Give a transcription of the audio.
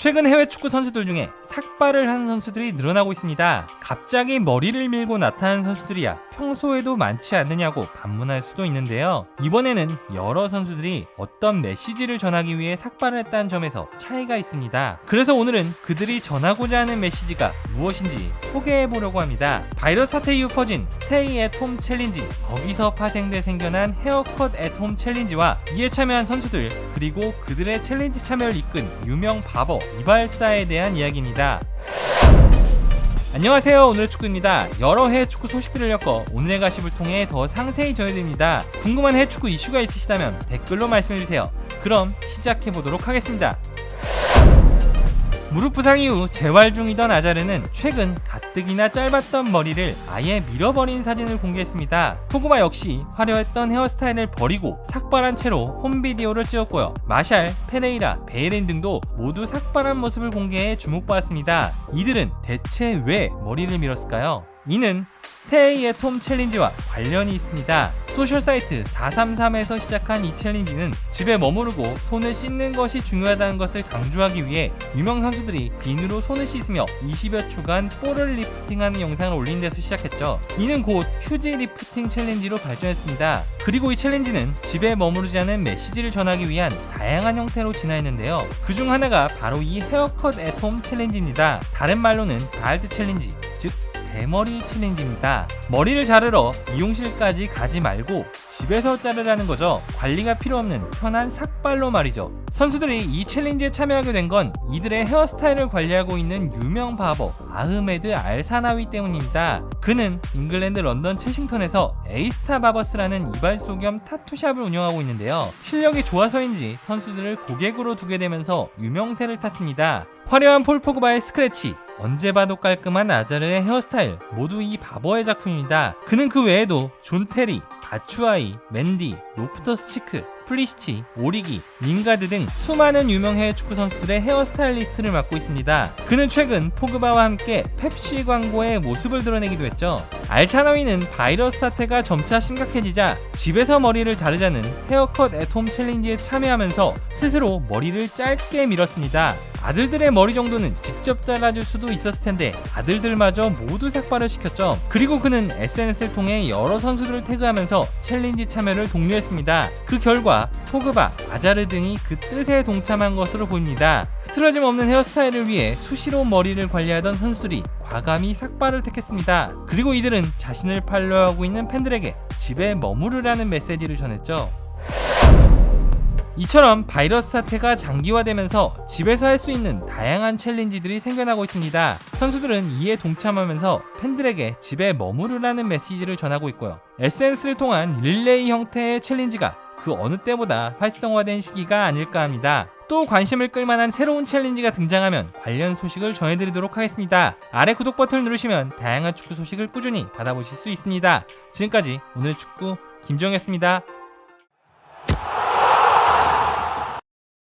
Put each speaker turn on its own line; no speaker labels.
최근 해외 축구 선수들 중에 삭발을 하는 선수들이 늘어나고 있습니다. 갑자기 머리를 밀고 나타나는 선수들이야 평소에도 많지 않느냐고 반문할 수도 있는데요. 이번에는 여러 선수들이 어떤 메시지를 전하기 위해 삭발을 했다는 점에서 차이가 있습니다. 그래서 오늘은 그들이 전하고자 하는 메시지가 무엇인지 소개해 보려고 합니다. 바이러스 사태 이후 퍼진 스테이 앳홈 챌린지, 거기서 파생돼 생겨난 헤어컷 앳홈 챌린지와 이에 참여한 선수들, 그리고 그들의 챌린지 참여를 이끈 유명 바버 이발사에 대한 이야기입니다. 안녕하세요. 오늘의 축구입니다. 여러 해외 축구 소식들을 엮어 오늘의 가십을 통해 더 상세히 전해드립니다. 궁금한 해외 축구 이슈가 있으시다면 댓글로 말씀해주세요. 그럼 시작해보도록 하겠습니다. 무릎 부상 이후 재활 중이던 아자르는 최근 가뜩이나 짧았던 머리를 아예 밀어버린 사진을 공개했습니다. 포그바 역시 화려했던 헤어스타일을 버리고 삭발한 채로 홈비디오를 찍었고요. 마샬, 페레이라, 베이렌 등도 모두 삭발한 모습을 공개해 주목받았습니다. 이들은 대체 왜 머리를 밀었을까요? 이는 스테이 앳홈 챌린지와 관련이 있습니다. 소셜 사이트 433에서 시작한 이 챌린지는 집에 머무르고 손을 씻는 것이 중요하다는 것을 강조하기 위해 유명 선수들이 비누로 손을 씻으며 20여 초간 볼을 리프팅하는 영상을 올린 데서 시작했죠. 이는 곧 휴지 리프팅 챌린지로 발전했습니다. 그리고 이 챌린지는 집에 머무르지 않은 메시지를 전하기 위한 다양한 형태로 진화했는데요. 그 중 하나가 바로 이 헤어컷 앳홈 챌린지입니다. 다른 말로는 발드 챌린지, 즉 대머리 챌린지입니다. 머리를 자르러 미용실까지 가지 말고 집에서 자르라는 거죠. 관리가 필요 없는 편한 삭발로 말이죠. 선수들이 이 챌린지에 참여하게 된 건 이들의 헤어스타일을 관리하고 있는 유명 바버 아흐메드 알사나위 때문입니다. 그는 잉글랜드 런던 채싱턴에서 에이스타 바버스라는 이발소 겸 타투샵을 운영하고 있는데요. 실력이 좋아서인지 선수들을 고객으로 두게 되면서 유명세를 탔습니다. 화려한 폴 포그바의 스크래치, 언제 봐도 깔끔한 아자르의 헤어스타일 모두 이 바버의 작품입니다. 그는 그 외에도 존 테리, 바추아이, 맨디, 로프터스 치크, 플리시치, 오리기, 링가드 등 수많은 유명 해외 축구 선수들의 헤어스타일리스트를 맡고 있습니다. 그는 최근 포그바와 함께 펩시 광고의 모습을 드러내기도 했죠. 알타나위는 바이러스 사태가 점차 심각해지자 집에서 머리를 자르자는 헤어컷 애톰 챌린지에 참여하면서 스스로 머리를 짧게 밀었습니다. 아들들의 머리 정도는 직접 잘라줄 수도 있었을 텐데 아들들마저 모두 삭발을 시켰죠. 그리고 그는 SNS를 통해 여러 선수들을 태그하면서 챌린지 참여를 독려했습니다. 그 결과 포그바, 아자르 등이 그 뜻에 동참한 것으로 보입니다. 흐트러짐 없는 헤어스타일을 위해 수시로 머리를 관리하던 선수들이 과감히 삭발을 택했습니다. 그리고 이들은 자신을 팔로우하고 있는 팬들에게 집에 머무르라는 메시지를 전했죠. 이처럼 바이러스 사태가 장기화되면서 집에서 할 수 있는 다양한 챌린지들이 생겨나고 있습니다. 선수들은 이에 동참하면서 팬들에게 집에 머무르라는 메시지를 전하고 있고요. SNS를 통한 릴레이 형태의 챌린지가 그 어느 때보다 활성화된 시기가 아닐까 합니다. 또 관심을 끌만한 새로운 챌린지가 등장하면 관련 소식을 전해드리도록 하겠습니다. 아래 구독 버튼을 누르시면 다양한 축구 소식을 꾸준히 받아보실 수 있습니다. 지금까지 오늘 축구 김정이었습니다.